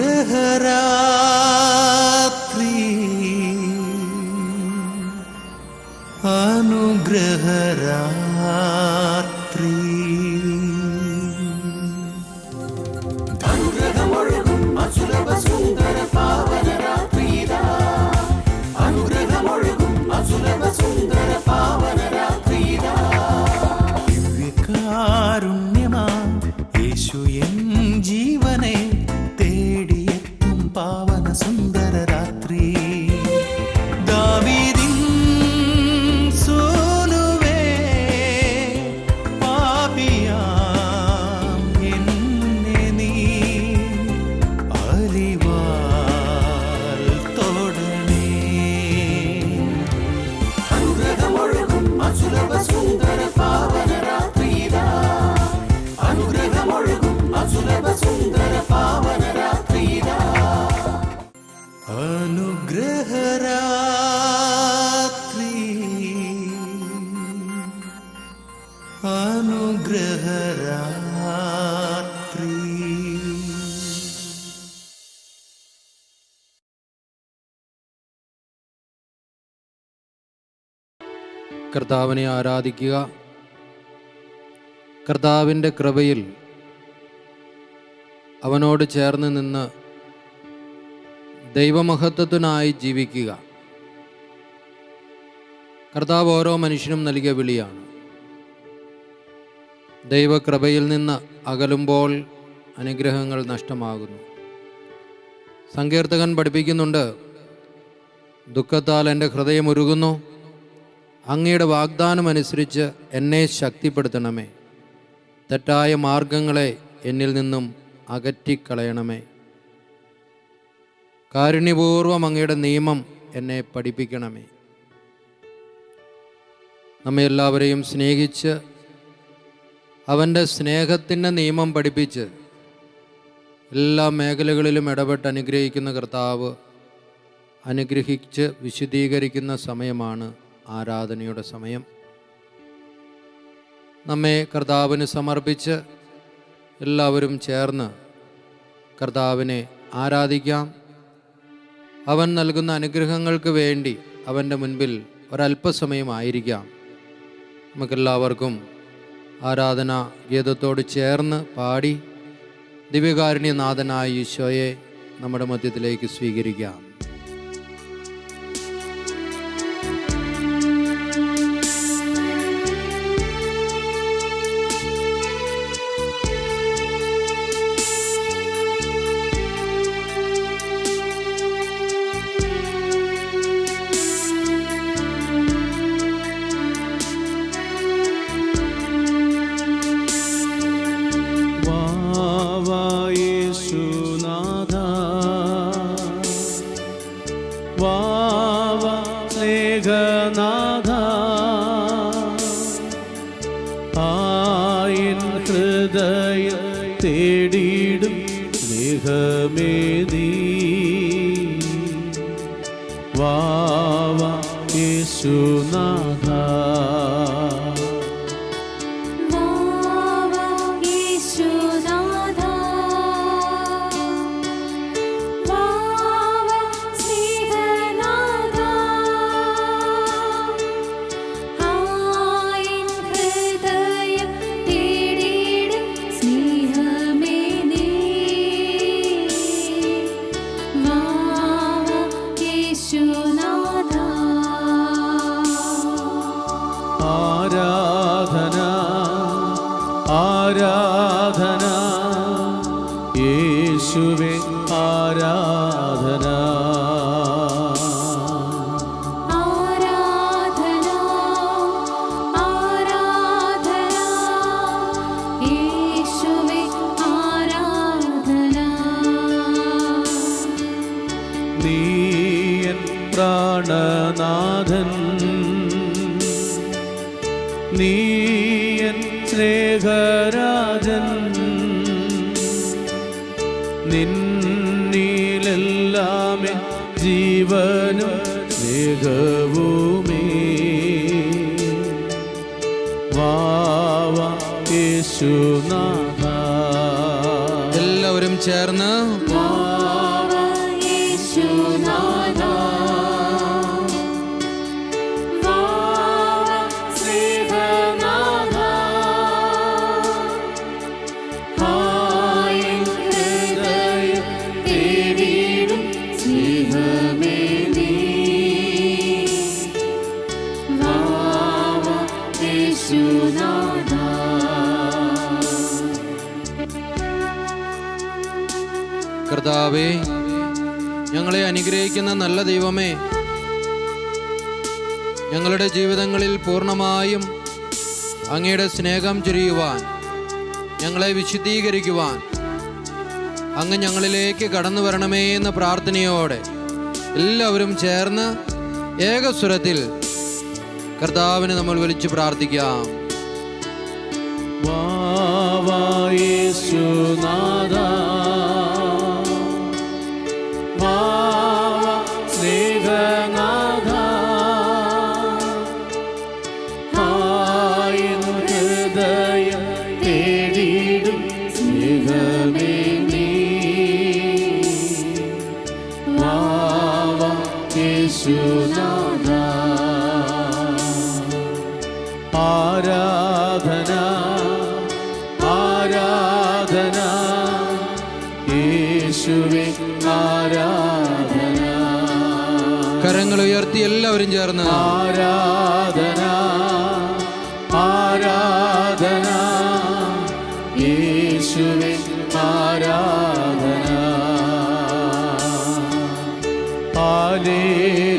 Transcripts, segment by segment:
गृहर കർത്താവിനെ ആരാധിക്കുക. കർത്താവിന്റെ കൃപയിൽ അവനോട് ചേർന്ന് നിന്ന് ദൈവമഹത്വത്തിനായി ജീവിക്കുക. കർത്താവ് ഓരോ മനുഷ്യനും നൽകിയ വിളിയാണ്. ദൈവകൃപയിൽ നിന്ന് അകലുമ്പോൾ അനുഗ്രഹങ്ങൾ നഷ്ടമാകുന്നു. സങ്കീർത്തകൻ പഠിപ്പിക്കുന്നുണ്ട് ദുഃഖത്താൽ എന്റെ ഹൃദയം ഉരുകുന്നു അങ്ങയുടെ വാഗ്ദാനം അനുസരിച്ച് എന്നെ ശക്തിപ്പെടുത്തണമേ. തെറ്റായ മാർഗങ്ങളെ എന്നിൽ നിന്നും അകറ്റിക്കളയണമേ. കാരുണ്യപൂർവം അങ്ങയുടെ നിയമം എന്നെ പഠിപ്പിക്കണമേ. നമ്മെ എല്ലാവരെയും സ്നേഹിച്ച് അവന്റെ സ്നേഹത്തിന്റെ നിയമം പഠിപ്പിച്ച് എല്ലാ മേഖലകളിലും ഇടപെട്ട് അനുഗ്രഹിക്കുന്ന കർത്താവ് അനുഗ്രഹിച്ച് വിശദീകരിക്കുന്ന സമയമാണ് ആരാധനയുടെ സമയം. നമ്മെ കർത്താവിന് സമർപ്പിച്ച് എല്ലാവരും ചേർന്ന് കർത്താവിനെ ആരാധിക്കാം. അവൻ നൽകുന്ന അനുഗ്രഹങ്ങൾക്ക് വേണ്ടി അവന്റെ മുൻപിൽ ഒരല്പസമയമായിരിക്കാം നമുക്കെല്ലാവർക്കും ആരാധന ഗീതത്തോട് ചേർന്ന് പാടി ദിവ്യകാരുണ്യനാഥനായ ഈശോയെ നമ്മുടെ മധ്യത്തിലേക്ക് സ്വീകരിക്കാം. ഹൃദയ തേടിയിടും സ്നേഹമേദീ വാവ യേശുനാഥ യേശുവേ ആരാധന. നല്ല ദൈവമേ ഞങ്ങളുടെ ജീവിതങ്ങളിൽ പൂർണമായും അങ്ങയുടെ സ്നേഹം ചൊരിയുവാൻ ഞങ്ങളെ വിശുദ്ധീകരിക്കുവാൻ അങ്ങ് ഞങ്ങളിലേക്ക് കടന്നു വരണമേ എന്ന പ്രാർത്ഥനയോടെ എല്ലാവരും ചേർന്ന് ഏകസ്വരത്തിൽ കർത്താവിനെ നമ്മൾ വിളിച്ചു പ്രാർത്ഥിക്കാം. വാ വാവ Hare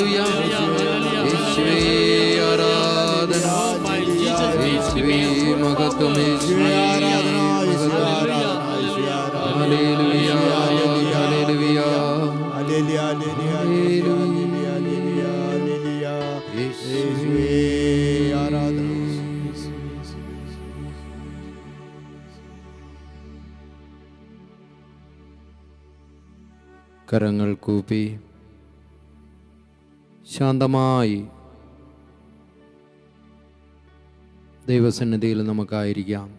ഹല്ലേലൂയ യേശുവേ ആരാധന യേശുവേ മഹത്വം യേശുവേ ഹല്ലേലൂയ ഹല്ലേലൂയ യേശുവേ കരങ്ങൾ കൂപ്പി ശാന്തമായി ദൈവസന്നിധിയിൽ നമുക്കായിരിക്കാം.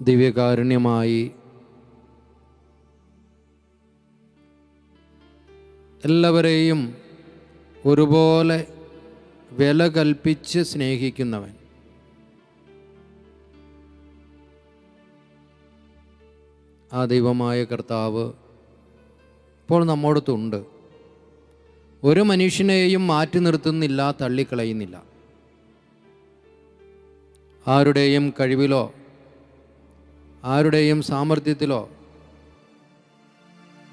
ദിവ്യകാരുണ്യമായി എല്ലാവരെയും ഒരുപോലെ വില കൽപ്പിച്ച് സ്നേഹിക്കുന്നവൻ. ആ ദൈവമായ കർത്താവ് ഇപ്പോൾ നമ്മോടത്തുണ്ട്. ഒരു മനുഷ്യനെയും മാറ്റി നിർത്തുന്നില്ല തള്ളിക്കളയുന്നില്ല. ആരുടെയും കഴിവിലോ ആരുടെയും സാമർഥ്യത്തിലോ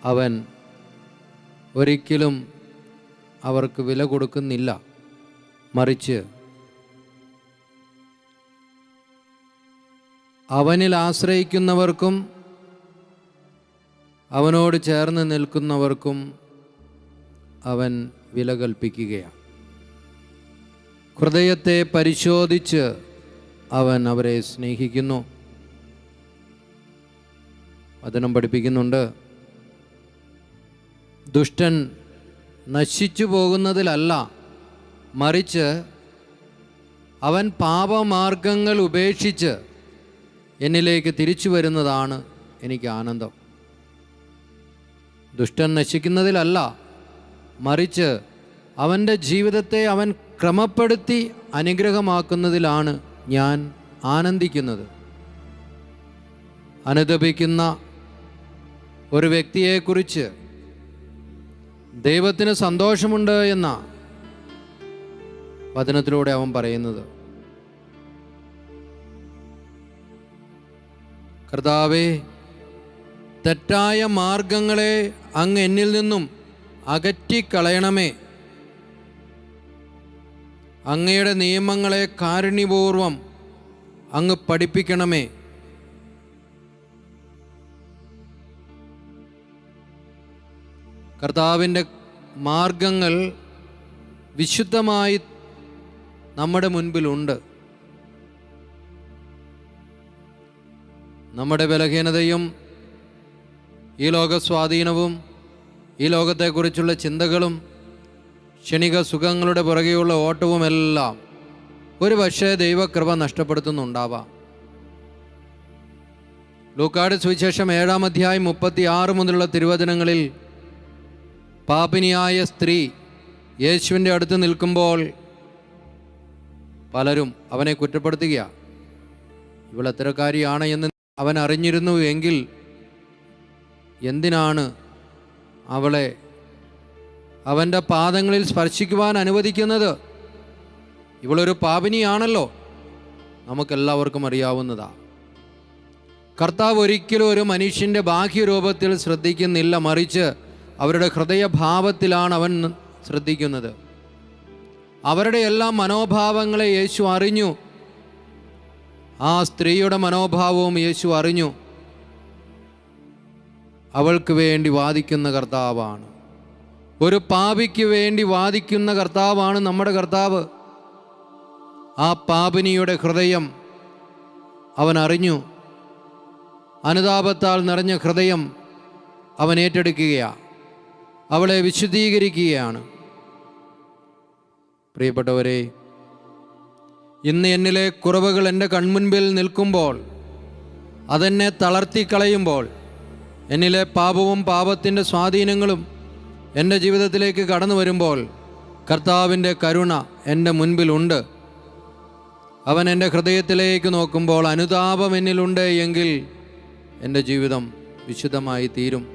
അവൻ ഒരിക്കലും അവർക്ക് വില കൊടുക്കുന്നില്ല. മറിച്ച് അവനിൽ ആശ്രയിക്കുന്നവർക്കും അവനോട് ചേർന്ന് നിൽക്കുന്നവർക്കും അവൻ വില കൽപ്പിക്കുകയാണ്. ഹൃദയത്തെ പരിശോധിച്ച് അവൻ അവരെ സ്നേഹിക്കുന്നു. വചനം പഠിപ്പിക്കുന്നുണ്ട്. ദുഷ്ടൻ നശിച്ചു പോകുന്നതിലല്ല മറിച്ച് അവൻ പാപമാർഗങ്ങൾ ഉപേക്ഷിച്ച് എന്നിലേക്ക് തിരിച്ചു വരുന്നതാണ് എനിക്ക് ആനന്ദം. ദുഷ്ടൻ നശിക്കുന്നതിലല്ല മറിച്ച് അവന്റെ ജീവിതത്തെ അവൻ ക്രമപ്പെടുത്തി അനുഗ്രഹമാക്കുന്നതിലാണ് ഞാൻ ആനന്ദിക്കുന്നത്. അനുദപിക്കുന്ന ഒരു വ്യക്തിയെക്കുറിച്ച് ദൈവത്തിന് സന്തോഷമുണ്ട് എന്ന വചനത്തിലൂടെ അവൻ പറയുന്നത്. കർത്താവേ തെറ്റായ മാർഗങ്ങളെ അങ്ങ് എന്നിൽ നിന്നും അകറ്റിക്കളയണമേ. അങ്ങയുടെ നിയമങ്ങളെ കാരുണ്യപൂർവം അങ്ങ് പഠിപ്പിക്കണമേ. കർത്താവിന്റെ മാർഗങ്ങൾ വിശുദ്ധമായി നമ്മുടെ മുൻപിലുണ്ട്. നമ്മുടെ ബലഹീനതയും ഈ ലോക സ്വാധീനവും ഈ ലോകത്തെക്കുറിച്ചുള്ള ചിന്തകളും ക്ഷണിക സുഖങ്ങളുടെ പുറകെയുള്ള ഓട്ടവുമെല്ലാം ഒരു പക്ഷേ ദൈവകൃപ നഷ്ടപ്പെടുത്തുന്നുണ്ടാവാം. ലൂക്കാട് സുവിശേഷം ഏഴാം അധ്യായം മുപ്പത്തി ആറ് മുതലുള്ള തിരുവചനങ്ങളിൽ പാപിനിയായ സ്ത്രീ യേശുവിന്റെ അടുത്ത് നിൽക്കുമ്പോൾ പലരും അവനെ കുറ്റപ്പെടുത്തുകയാണ്. ഇവൾ എത്തരക്കാരിയാണ് എന്ന് അവൻ അറിഞ്ഞിരുന്നു എങ്കിൽ എന്തിനാണ് അവളെ അവന്റെ പാദങ്ങളിൽ സ്പർശിക്കുവാൻ അനുവദിക്കുന്നത് ഇവളൊരു പാപിനിയാണല്ലോ. നമുക്കെല്ലാവർക്കും അറിയാവുന്നതാ. കർത്താവ് ഒരിക്കലും ഒരു മനുഷ്യന്റെ ബാഹ്യരൂപത്തിൽ ശ്രദ്ധിക്കുന്നില്ല മറിച്ച് അവരുടെ ഹൃദയഭാവത്തിലാണ് അവൻ ശ്രദ്ധിക്കുന്നത്. അവരുടെ എല്ലാ മനോഭാവങ്ങളെ യേശു അറിഞ്ഞു. ആ സ്ത്രീയുടെ മനോഭാവവും യേശു അറിഞ്ഞു. അവൾക്ക് വേണ്ടി വാദിക്കുന്ന കർത്താവാണ്. ഒരു പാപിക്ക് വേണ്ടി വാദിക്കുന്ന കർത്താവാണ് നമ്മുടെ കർത്താവ്. ആ പാപിനിയുടെ ഹൃദയം അവൻ അറിഞ്ഞു. അനുതാപത്താൽ നിറഞ്ഞ ഹൃദയം അവൻ ഏറ്റെടുക്കുകയാണ് അവളെ വിശുദ്ധീകരിക്കുകയാണ്. പ്രിയപ്പെട്ടവരെ ഇന്ന് എന്നിലെ കുറവുകൾ എന്റെ കൺമുൻപിൽ നിൽക്കുമ്പോൾ അതെന്നെ തളർത്തിക്കളയുമ്പോൾ എന്നിലെ പാപവും പാപത്തിന്റെ സ്വാധീനങ്ങളും എന്റെ ജീവിതത്തിലേക്ക് കടന്നു വരുമ്പോൾ കർത്താവിന്റെ കരുണ എന്റെ മുൻപിലുണ്ട്. അവൻ എന്റെ ഹൃദയത്തിലേക്ക് നോക്കുമ്പോൾ അനുതാപം എന്നിലുണ്ട് എങ്കിൽ എന്റെ ജീവിതം വിശുദ്ധമായി തീരും.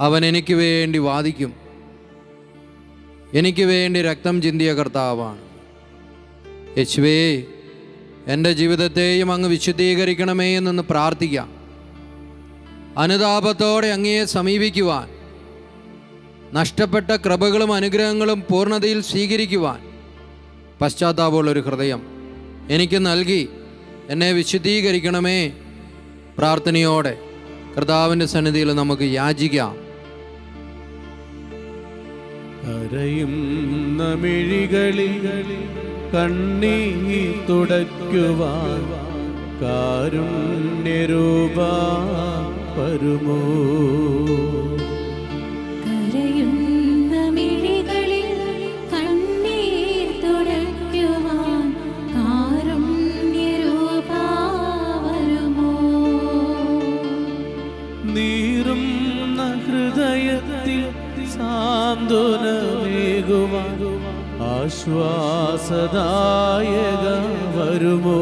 അവൻ എനിക്ക് വേണ്ടി വാദിക്കും. എനിക്ക് വേണ്ടി രക്തം ചിന്തിയ കർത്താവാണ്. യശുവേ എന്റെ ജീവിതത്തെയും അങ്ങ് വിശുദ്ധീകരിക്കണമേ എന്നൊന്ന് പ്രാർത്ഥിക്കാം. അനുതാപത്തോടെ അങ്ങയെ സമീപിക്കുവാൻ നഷ്ടപ്പെട്ട കൃപകളും അനുഗ്രഹങ്ങളും പൂർണതയിൽ സ്വീകരിക്കുവാൻ പശ്ചാത്താപമുള്ളൊരു ഹൃദയം എനിക്ക് നൽകി എന്നെ വിശുദ്ധീകരിക്കണമേ. പ്രാർത്ഥനയോടെ കർത്താവിന്റെ സന്നിധിയിൽ നമുക്ക് യാചിക്കാം. കരയും നമിഴികളിൽ കണ്ണീർ തുടയ്ക്കുവാൻ കാരുണ്യരൂപ വരുമോ? കരയുന്ന മിഴികളിൽ കണ്ണീർ തുടയ്ക്കുവാൻ ഹൃദയത്തിൽ സാന്ത്വനമേകുവാൻ ആശ്വാസദായക വരുമോ?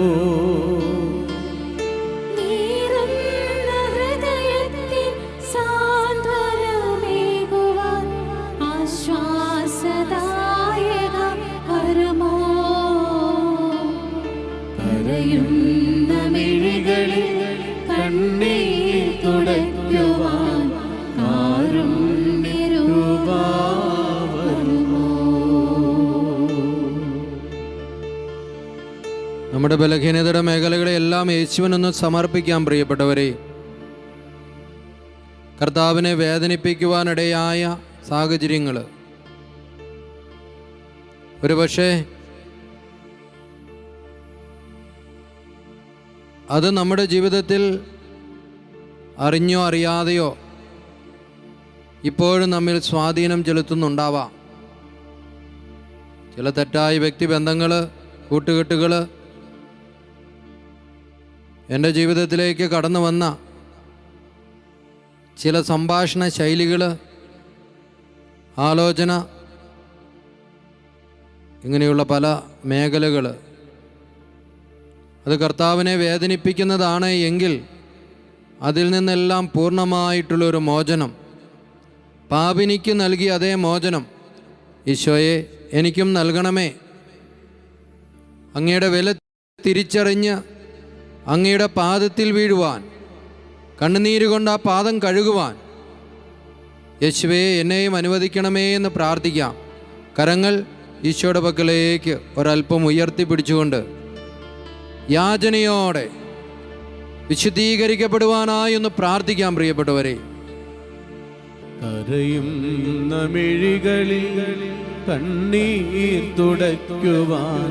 ബലഹീനതയുടെ മേഖലകളെ എല്ലാം യേശുവിനൊന്ന് സമർപ്പിക്കാൻ പ്രിയപ്പെട്ടവരെ കർത്താവിനെ വേദനിപ്പിക്കുവാനിടയായ സാഹചര്യങ്ങൾ ഒരുപക്ഷെ അത് നമ്മുടെ ജീവിതത്തിൽ അറിഞ്ഞോ അറിയാതെയോ ഇപ്പോഴും നമ്മിൽ സ്വാധീനം ചെലുത്തുന്നുണ്ടാവാം. ചില തെറ്റായ വ്യക്തിബന്ധങ്ങൾ കൂട്ടുകെട്ടുകൾ എന്റെ ജീവിതത്തിലേക്ക് കടന്നു വന്ന ചില സംഭാഷണ ശൈലികൾ ആലോചന ഇങ്ങനെയുള്ള പല മേഖലകൾ. അത് കർത്താവിനെ വേദനിപ്പിക്കുന്നതാണ് എങ്കിൽ അതിൽ നിന്നെല്ലാം പൂർണമായിട്ടുള്ളൊരു മോചനം. പാപിനിക്ക് നൽകിയ അതേ മോചനം ഈശോയെ എനിക്കും നൽകണമേ. അങ്ങയുടെ വില തിരിച്ചറിഞ്ഞ് അങ്ങയുടെ പാദത്തിൽ വീഴുവാൻ കണ്ണുനീര് കൊണ്ട് ആ പാദം കഴുകുവാൻ. യേശുവേ എന്നെയും അനുവദിക്കണമേ എന്ന് പ്രാർത്ഥിക്കാം. കരങ്ങൾ ഈശോയുടെ പക്കലേക്ക് ഒരല്പം ഉയർത്തി പിടിച്ചുകൊണ്ട് യാചനയോടെ വിശുദ്ധീകരിക്കപ്പെടുവാനായി ഒന്ന് പ്രാർത്ഥിക്കാം പ്രിയപ്പെട്ടവരെ. കരയും നമിഴികളിൽ കണ്ണീർ തുടയ്ക്കുവാൻ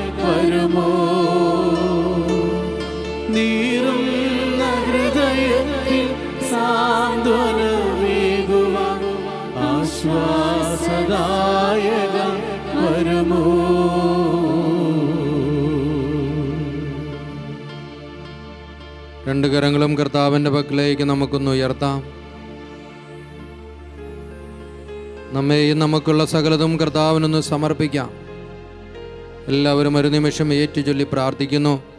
ആശ്വാസദായക വരുമോ? രണ്ട് കരങ്ങളും കർത്താവിന്റെ പക്കലേക്ക് നമുക്കൊന്ന് ഉയർത്താം. നമ്മെയും നമുക്കുള്ള സകലതും കർത്താവിനൊന്ന് സമർപ്പിക്കാം. എല്ലാവരും ഒരു നിമിഷം ഏറ്റുചൊല്ലി പ്രാർത്ഥിക്കുന്നു.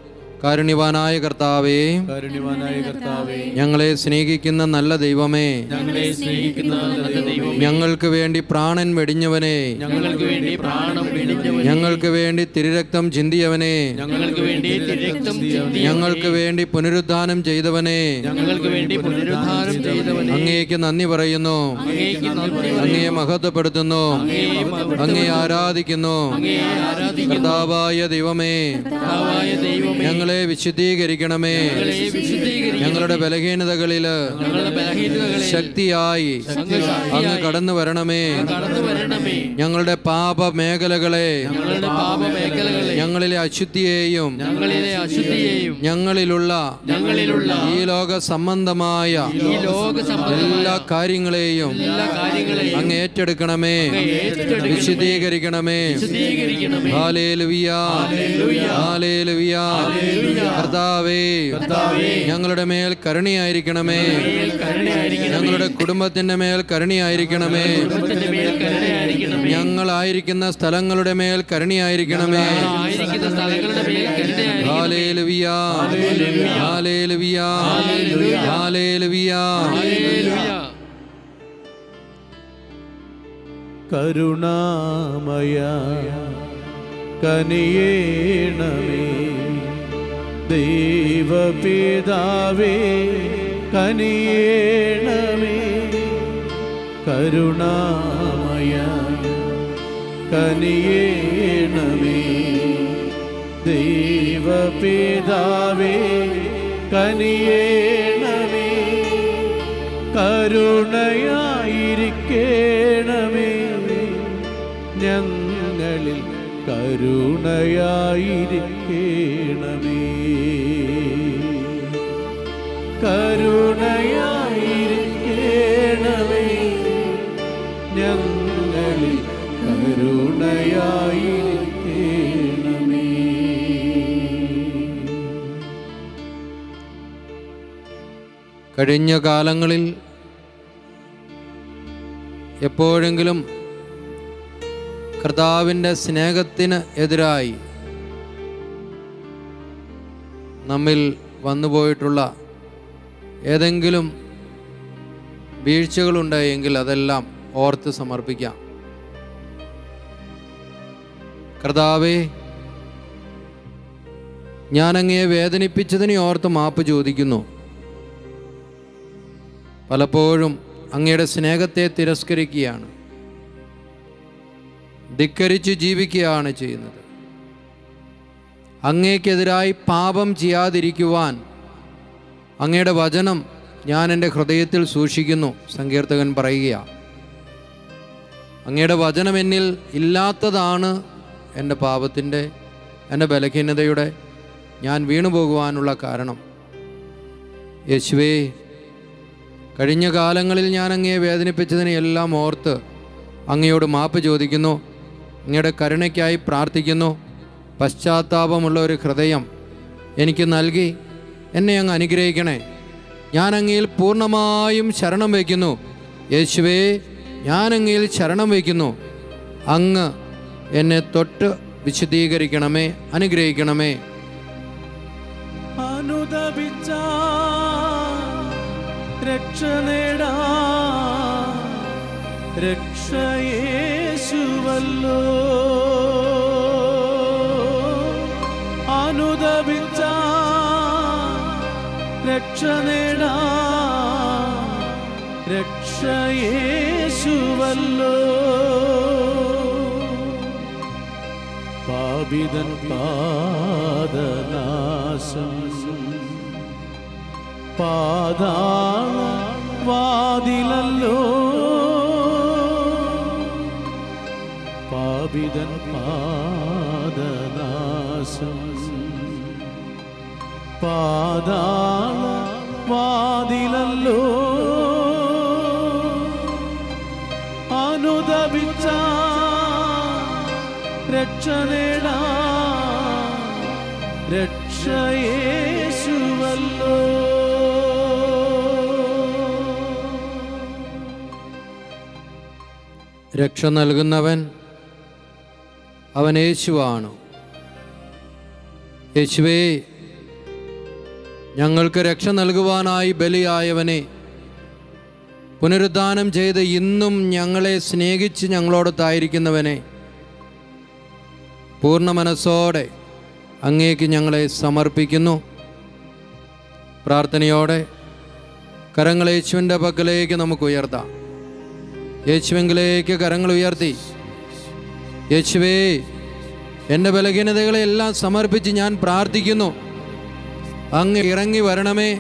കാരുണ്യവാനായ കർത്താവേ കാരുണ്യവാനായ കർത്താവേ ഞങ്ങളെ സ്നേഹിക്കുന്ന നല്ല ദൈവമേ ഞങ്ങളെ സ്നേഹിക്കുന്ന നല്ല ദൈവമേ ഞങ്ങൾക്ക് വേണ്ടി പ്രാണൻ വെടിഞ്ഞവനെ ഞങ്ങൾക്ക് വേണ്ടി പ്രാണം വെടിഞ്ഞവനെ ഞങ്ങൾക്ക് വേണ്ടി തിരുരക്തം ചിന്തിയവനെ ഞങ്ങൾക്ക് വേണ്ടി തിരുരക്തം ഞങ്ങൾക്ക് വേണ്ടി പുനരുദ്ധാനം ചെയ്തവനെ ഞങ്ങൾക്ക് വേണ്ടി പുനരുദ്ധാനം ചെയ്തവനെ അങ്ങേക്ക് നന്ദി പറയുന്നു അങ്ങേയ്ക്ക് നന്ദി അങ്ങയെ മഹത്വപ്പെടുത്തുന്നു അങ്ങയെ ആരാധിക്കുന്നു കർത്താവായ ദൈവമേ കർത്താവായ ദൈവമേ ഞങ്ങളെ വിശുദ്ധീകരിക്കണമേ. ഞങ്ങളുടെ ബലഹീനതകളിൽ ശക്തിയായി അങ്ങ് കടന്നു വരണമേ. ഞങ്ങളുടെ പാപ മേഖലകളെ ഞങ്ങളിലെ അശുദ്ധിയെയും ഞങ്ങളിലുള്ള ഈ ലോക സംബന്ധമായ എല്ലാ കാര്യങ്ങളെയും അങ്ങ് ഏറ്റെടുക്കണമേ. വിശുദ്ധീകരിക്കണമേ. ഹാലേലുവിയ ഹാലേലുവിയ കർത്താവേ ഞങ്ങളുടെ മേൽ കരുണയായിരിക്കണമേ. ഞങ്ങളുടെ കുടുംബത്തിന്റെ മേൽ കരുണയായിരിക്കണമേ. ഞങ്ങളായിരിക്കുന്ന സ്ഥലങ്ങളുടെ മേൽ കരുണയായിരിക്കണമേ. കരുണാമയ കനിയേണമേ. ദൈവപിതാവേ കനിയേണമേ. കരുണാമയ കനിയേണമേ. ദൈവപിതാവേ കനിയേണമേ. കരുണയായിരിക്കേണമേ. ഞങ്ങളിൽ കരുണയായിരിക്കേണമേ. കഴിഞ്ഞ കാലങ്ങളിൽ എപ്പോഴെങ്കിലും കർത്താവിന്റെ സ്നേഹത്തിന് എതിരായി നമ്മിൽ വന്നുപോയിട്ടുള്ള ഏതെങ്കിലും വീഴ്ചകളുണ്ടായെങ്കിൽ അതെല്ലാം ഓർത്ത് സമർപ്പിക്കാം. കർത്താവേ ഞാൻ അങ്ങയെ വേദനിപ്പിച്ചതിനെ ഓർത്ത് മാപ്പ് ചോദിക്കുന്നു. പലപ്പോഴും അങ്ങയുടെ സ്നേഹത്തെ തിരസ്കരിക്കുകയാണ്. ധിക്കരിച്ച് ജീവിക്കുകയാണ് ചെയ്യുന്നത്. അങ്ങേക്കെതിരായി പാപം ചെയ്യാതിരിക്കുവാൻ അങ്ങയുടെ വചനം ഞാൻ എന്റെ ഹൃദയത്തിൽ സൂക്ഷിക്കുന്നു സങ്കീർത്തകൻ പറയുകയാണ് അങ്ങയുടെ വചനം എന്നിൽ ഇല്ലാത്തതാണ് എന്റെ പാപത്തിന്റെ എന്റെ ബലഹീനതയുടെ ഞാൻ വീണുപോകുവാനുള്ള കാരണം. യേശുവേ കഴിഞ്ഞ കാലങ്ങളിൽ ഞാൻ അങ്ങയെ വേദനിപ്പിച്ചതിനെ എല്ലാം ഓർത്ത് അങ്ങയോട് മാപ്പ് ചോദിക്കുന്നു അങ്ങയുടെ കരുണയ്ക്കായി പ്രാർത്ഥിക്കുന്നു. പശ്ചാത്താപമുള്ള ഒരു ഹൃദയം എനിക്ക് നൽകി എന്നെ അങ്ങ് അനുഗ്രഹിക്കണേ. ഞാൻ അങ്ങയിൽ പൂർണമായും ശരണം വയ്ക്കുന്നു. യേശുവേ ഞാൻ അങ്ങയിൽ ശരണം വയ്ക്കുന്നു. അങ്ങ് എന്നെ തൊട്ട് വിശദീകരിക്കണമേ അനുഗ്രഹിക്കണമേ. അനുദപിച്ച രക്ഷ നേടാ. രക്ഷയേശുവല്ലോ രക്ഷ നേടാ. രക്ഷയേശുവല്ലോ പാപിതൻ പാദനാശം. പാതാള വാതിലല്ലോ പാപിതൻ പാദനാശം പാതാള വാതിലല്ലോ. അനുദപിച്ച രക്ഷ നേടാ. രക്ഷയേശുവല്ലോ രക്ഷ നൽകുന്നവൻ അവൻ യേശുവാണ്. യേശുവേ ഞങ്ങൾക്ക് രക്ഷ നൽകുവാനായി ബലിയായവനെ. പുനരുദ്ധാനം ചെയ്ത് ഇന്നും ഞങ്ങളെ സ്നേഹിച്ച് ഞങ്ങളോടൊത്തായിരിക്കുന്നവനെ പൂർണ മനസ്സോടെ അങ്ങേക്ക് ഞങ്ങളെ സമർപ്പിക്കുന്നു. പ്രാർത്ഥനയോടെ കരങ്ങൾ യേശുവിന്റെ പക്കലേക്ക് നമുക്ക് ഉയർത്താം. യേശുവെങ്കിലേക്ക് കരങ്ങൾ ഉയർത്തി. യേശുവേ എന്റെ ബലഹീനതകളെല്ലാം സമർപ്പിച്ച് ഞാൻ പ്രാർത്ഥിക്കുന്നു. അങ്ങ് ഇറങ്ങി വരണമേ.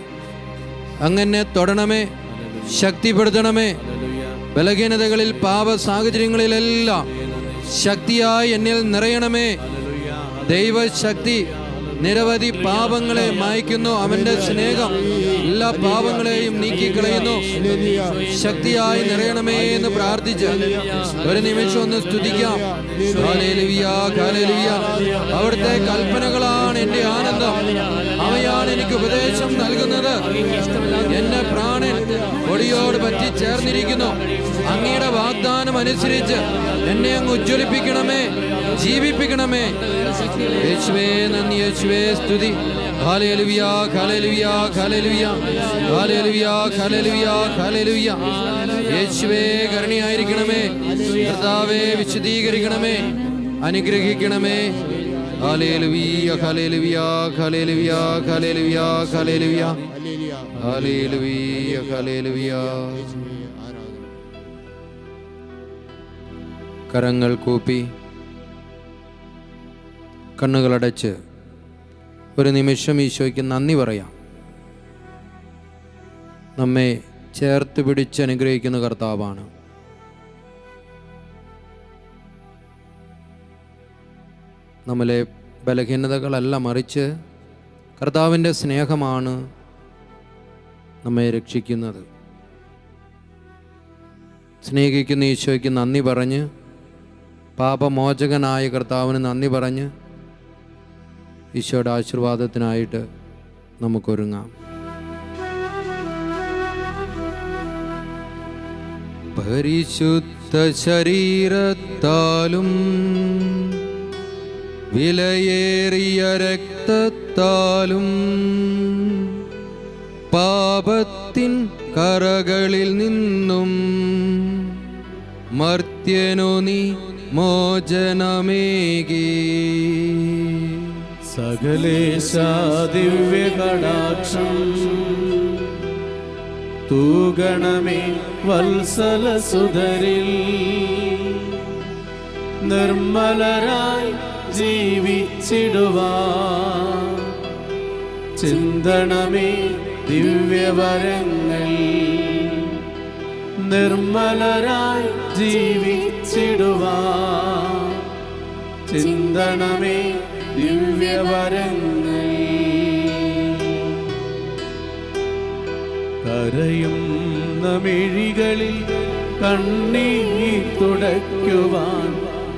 അങ്ങനെ തൊടണമേ. ശക്തിപ്പെടുത്തണമേ. ബലഹീനതകളിൽ പാപ സാഹചര്യങ്ങളിലെല്ലാം ശക്തിയായി എന്നിൽ നിറയണമേ. ദൈവശക്തി നിരവധി പാപങ്ങളെ മായ്ക്കുന്നു. അവന്റെ സ്നേഹം എല്ലാ പാപങ്ങളെയും നീക്കി കളയുന്നു ശക്തിയായി നിറയണമേ എന്ന് പ്രാർത്ഥിച്ച് ഒരു നിമിഷം ഒന്ന് സ്തുതിക്കാം. അവിടുത്തെ കൽപ്പനകളാണ് എന്റെ ആനന്ദം. അവയാണ് എനിക്ക് ഉപദേശം നൽകുന്നത്. എന്റെ പ്രാണൻ കൊടിയോട് പറ്റി ചേർന്നിരിക്കുന്നു. അങ്ങയുടെ വാഗ്ദാനം അനുസരിച്ച് എന്നെ അങ്ങ് ഉജ്ജ്വലിപ്പിക്കണമേ ജീവിപ്പിക്കണമേ. യേശുവേ നന്ദി യേശുവേ സ്തുതി. യേശുവേ കരുണയായിരിക്കണമേ. കർത്താവേ വിശദീകരിക്കണമേ അനുഗ്രഹിക്കണമേ. കരങ്ങൾ കൂപ്പി കണ്ണുകളടച്ച് ഒരു നിമിഷം ഈശോയ്ക്ക് നന്ദി പറയാം. നമ്മെ ചേർത്ത് പിടിച്ച് അനുഗ്രഹിക്കുന്ന കർത്താവാണ്. നമ്മളെ ബലഹീനതകളല്ല മറിച്ച് കർത്താവിന്റെ സ്നേഹമാണ് നമ്മെ രക്ഷിക്കുന്നത്. സ്നേഹിക്കുന്ന ഈശോയ്ക്ക് നന്ദി പറഞ്ഞ് പാപമോചകനായ കർത്താവിന് നന്ദി പറഞ്ഞ് ഈശോയുടെ ആശീർവാദത്തിനായിട്ട് നമുക്കൊരുങ്ങാം. പരിശുദ്ധ ശരീരത്താലും വിലയേറിയ രക്തത്താലും പാപത്തിൻ കറകളിൽ നിന്നും മർത്യനു നീ മോചനമേകി. സകലേശാദിവ്യകടാക്ഷം തൂഗണമേ വത്സല സുധരിൽ നിർമ്മലരായി ജീവിച്ചിടുവാ ചിന്തണമേ ദിവ്യവരങ്ങൾ. നിർമ്മലരായി ജീവിച്ചിടുവാ ചിന്തണമേ ദിവ്യവരങ്ങൾ. കരയും മിഴികളിൽ കണ്ണീ തുടയ്ക്കുവാൻ.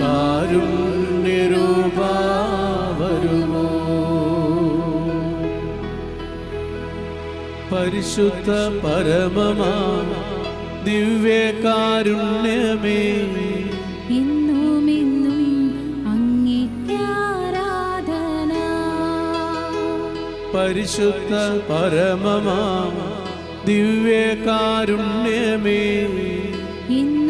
കാരുണ്യരൂപാ വരുമോ പരിശുദ്ധ പരമമാ ദിവ്യകാരുണ്യമേ. എന്നും എന്നും അങ്ങേക്കാരാധന പരിശുദ്ധ പരമമാ ദിവ്യകാരുണ്യമേ. എന്നും